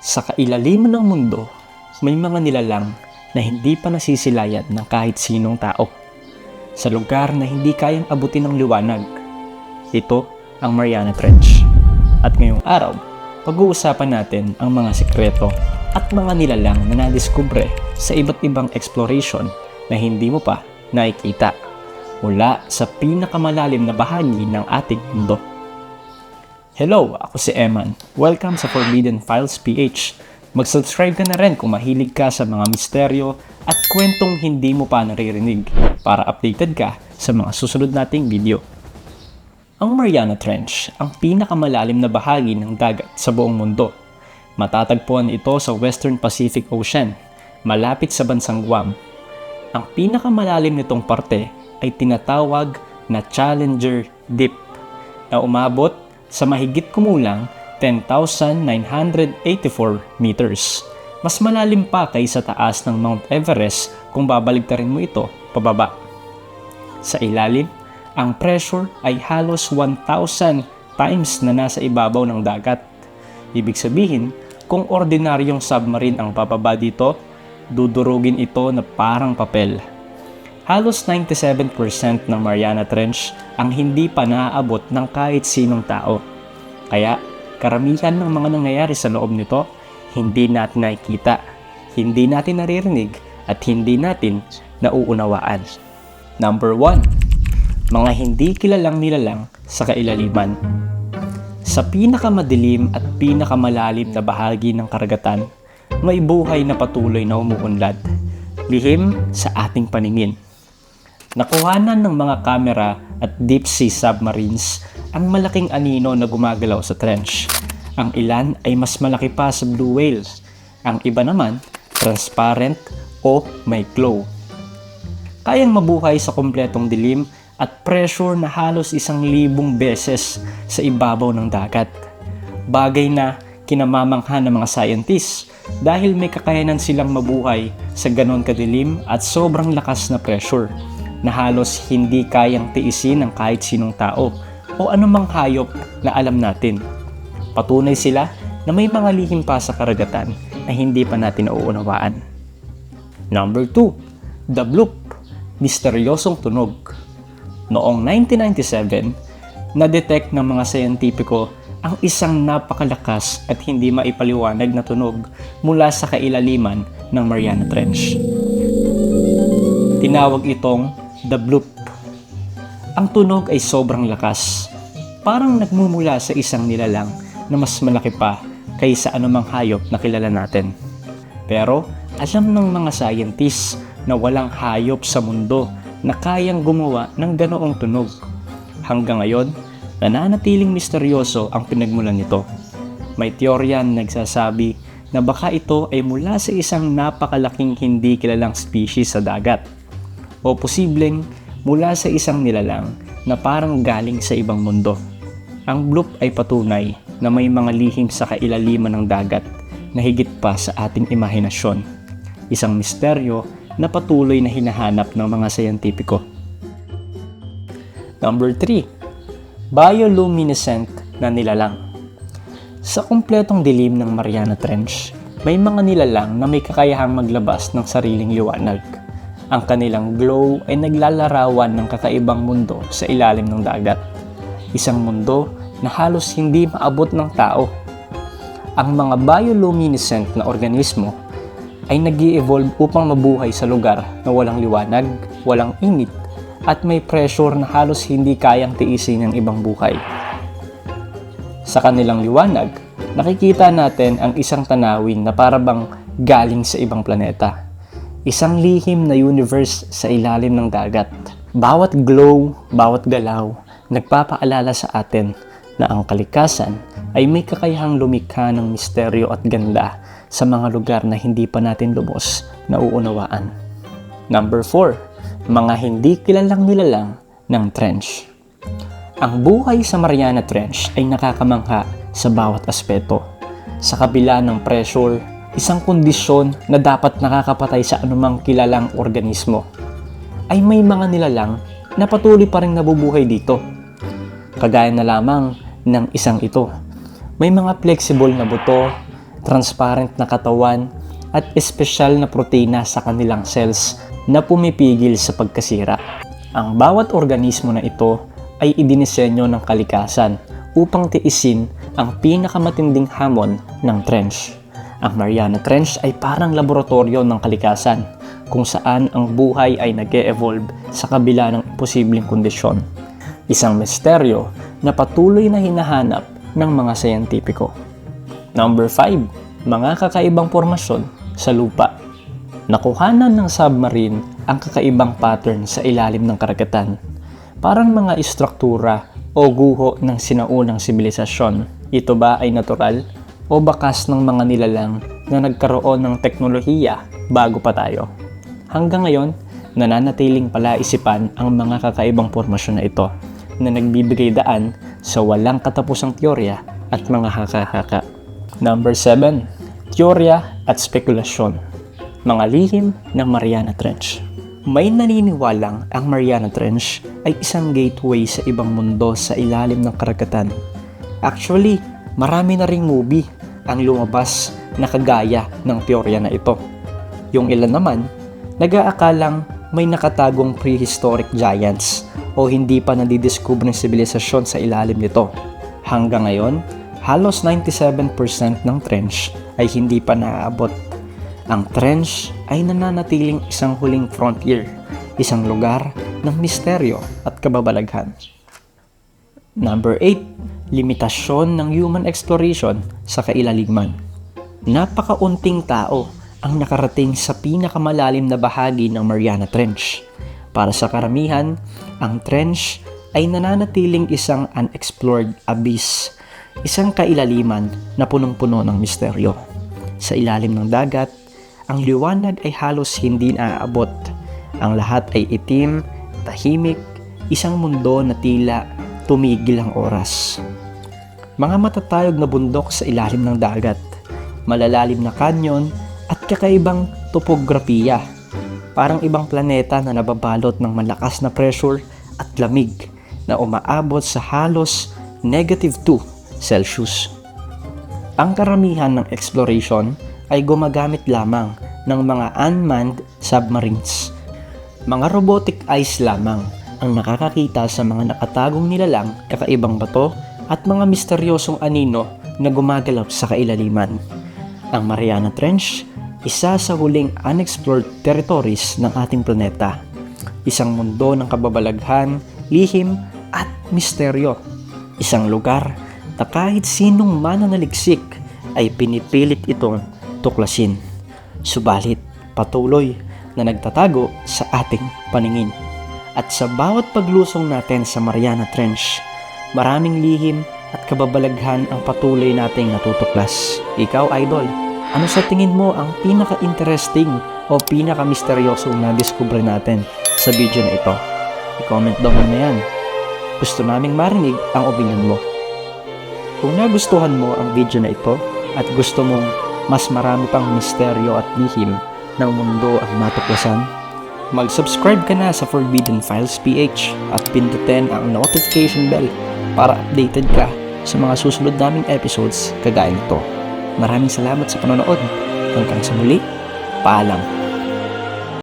Sa kailaliman ng mundo, may mga nilalang na hindi pa nasisilayat ng kahit sinong tao. Sa lugar na hindi kayang abutin ng liwanag. Ito ang Mariana Trench. At ngayong araw, pag-uusapan natin ang mga sikreto at mga nilalang na nadiskubre sa iba't ibang exploration na hindi mo pa nakikita mula sa pinakamalalim na bahagi ng ating mundo. Hello, ako si Eman. Welcome sa Forbidden Files PH. Mag-subscribe ka na rin kung mahilig ka sa mga misteryo at kwentong hindi mo pa naririnig para updated ka sa mga susunod nating video. Ang Mariana Trench ang pinakamalalim na bahagi ng dagat sa buong mundo. Matatagpuan ito sa Western Pacific Ocean, malapit sa bansang Guam. Ang pinakamalalim nitong parte ay tinatawag na Challenger Deep na umabot sa mahigit kumulang 10,984 meters. Mas malalim pa kaysa taas ng Mount Everest kung babaligtarin mo ito pababa. Sa ilalim, ang pressure ay halos 1,000 times na nasa ibabaw ng dagat. Ibig sabihin, kung ordinaryong submarine ang pababa dito, dudurugin ito na parang papel. Halos 97% ng Mariana Trench ang hindi pa naaabot ng kahit sinong tao. Kaya karamihan ng mga nangyayari sa loob nito, hindi natin nakikita, hindi natin naririnig, at hindi natin nauunawaan. Number 1. Mga hindi kilalang nilalang sa kailaliman. Sa pinakamadilim at pinakamalalim na bahagi ng karagatan, may buhay na patuloy na umuunlad, lihim sa ating paningin. Nakuhanan ng mga kamera at deep sea submarines ang malaking anino na gumagalaw sa trench. Ang ilan ay mas malaki pa sa blue whale. Ang iba naman, transparent o may glow. Kayang mabuhay sa kumpletong dilim at pressure na halos isang libong beses sa ibabaw ng dagat. Bagay na kinamamangha ng mga scientists dahil may kakayanan silang mabuhay sa ganon kadilim at sobrang lakas na pressure na halos hindi kayang tiisin ng kahit sinong tao o anumang hayop na alam natin. Patunay sila na may mga lihim pa sa karagatan na hindi pa natin nauunawaan. Number 2. The Bloop Misteryosong Tunog Noong 1997, na-detect ng mga siyentipiko ang isang napakalakas at hindi maipaliwanag na tunog mula sa kailaliman ng Mariana Trench. Tinawag itong The Bloop. Ang tunog ay sobrang lakas. Parang nagmumula sa isang nilalang na mas malaki pa kaysa anumang hayop na kilala natin. Pero alam ng mga scientists na walang hayop sa mundo na kayang gumawa ng ganoong tunog. Hanggang ngayon, nananatiling misteryoso ang pinagmulan nito. May teorya na nagsasabi na baka ito ay mula sa isang napakalaking hindi kilalang species sa dagat o posibleng mula sa isang nilalang na parang galing sa ibang mundo. Ang bloop ay patunay na may mga lihim sa kailaliman ng dagat na higit pa sa ating imahinasyon. Isang misteryo na patuloy na hinahanap ng mga siyentipiko. Number 3. Bioluminescent na nilalang. Sa kumpletong dilim ng Mariana Trench, may mga nilalang na may kakayahang maglabas ng sariling liwanag ang kanilang glow ay naglalarawan ng kakaibang mundo sa ilalim ng dagat. Isang mundo na halos hindi maabot ng tao. Ang mga bioluminescent na organismo ay nag evolve upang mabuhay sa lugar na walang liwanag, walang init, at may pressure na halos hindi kayang tiisin ng ibang buhay. Sa kanilang liwanag, nakikita natin ang isang tanawin na parabang galing sa ibang planeta Isang lihim na universe sa ilalim ng dagat. Bawat glow, bawat galaw, nagpapaalala sa atin na ang kalikasan ay may kakayahang lumikha ng misteryo at ganda sa mga lugar na hindi pa natin lubos na uunawaan. Number 4. Mga hindi kilalang nilalang ng trench. Ang buhay sa Mariana Trench ay nakakamangha sa bawat aspeto. Sa kabila ng pressure, isang kondisyon na dapat nakakapatay sa anumang kilalang organismo, ay may mga nilalang na patuloy pa rin nabubuhay dito. Kagaya na lamang ng isang ito. May mga flexible na buto transparent na katawan, at espesyal na protina sa kanilang cells na pumipigil sa pagkasira. Ang bawat organismo na ito ay idinisenyo ng kalikasan upang tiisin ang pinakamatinding hamon ng trench. Ang Mariana Trench ay parang laboratorio ng kalikasan kung saan ang buhay ay nag evolve sa kabila ng imposibleng kondisyon. Isang misteryo na patuloy na hinahanap ng mga sayantipiko. Number 5. Mga kakaibang formasyon sa lupa. Nakuhanan ng submarine ang kakaibang pattern sa ilalim ng karagatan. Parang mga istruktura o guho ng sinaunang sibilisasyon. Ito ba ay natural o bakas ng mga nilalang na nagkaroon ng teknolohiya bago pa tayo? Hanggang ngayon, nananatiling palaisipan ang mga kakaibang formasyon na ito na nagbibigay daan sa walang katapusang teorya at mga haka-haka. Number 7. Teorya at spekulasyon. Mga lihim ng Mariana Trench. May naniniwalang ang Mariana Trench ay isang gateway sa ibang mundo sa ilalim ng karagatan. Actually, marami na ring movie ang lumabas na kagaya ng teorya na ito. Yung ilan naman, nag-aakalang may nakatagong prehistoric giants o hindi pa nadidiscover ng sibilisasyon sa ilalim nito. Hanggang ngayon, halos 97% ng trench ay hindi pa naaabot. Ang trench ay nananatiling isang huling frontier, isang lugar ng misteryo at kababalaghan. Number 8. Limitasyon ng human exploration sa kailaliman. Napakaunting tao ang nakarating sa pinakamalalim na bahagi ng Mariana Trench. Para sa karamihan, ang trench ay nananatiling isang unexplored abyss, isang kailaliman na punong-puno ng misteryo. Sa ilalim ng dagat, ang liwanag ay halos hindi naaabot. Ang lahat ay itim, tahimik, isang mundo na tila tumigil ang oras. Mga matatayog na bundok sa ilalim ng dagat, malalalim na kanyon at kakaibang topografiya. Parang ibang planeta na nababalot ng malakas na pressure at lamig na umaabot sa halos negative 2 Celsius. Ang karamihan ng exploration ay gumagamit lamang ng mga unmanned submarines. Mga robotic eyes lamang ang nakakakita sa mga nakatagong nilalang, kakaibang bato at mga misteryosong anino na gumagalaw sa kailaliman. Ang Mariana Trench, isa sa huling unexplored territories ng ating planeta. Isang mundo ng kababalaghan, lihim at misteryo. Isang lugar na kahit sinong mananaliksik ay pinipilit itong tuklasin. Subalit patuloy na nagtatago sa ating paningin. At sa bawat paglusong natin sa Mariana Trench, maraming lihim at kababalaghan ang patuloy nating natutuklas. Ikaw, idol, ano sa tingin mo ang pinaka-interesting o pinaka-misteryosong na-discover natin sa video na ito? I-comment down mo na yan. Gusto naming marinig ang opinion mo. Kung nagustuhan mo ang video na ito at gusto mong mas marami pang misteryo at lihim ng mundo ang matuklasan, mag-subscribe ka na sa Forbidden Files PH at pindutin ang notification bell para updated ka sa mga susunod naming episodes kagaya nito. Maraming salamat sa panonood. Hanggang sa muli, paalam.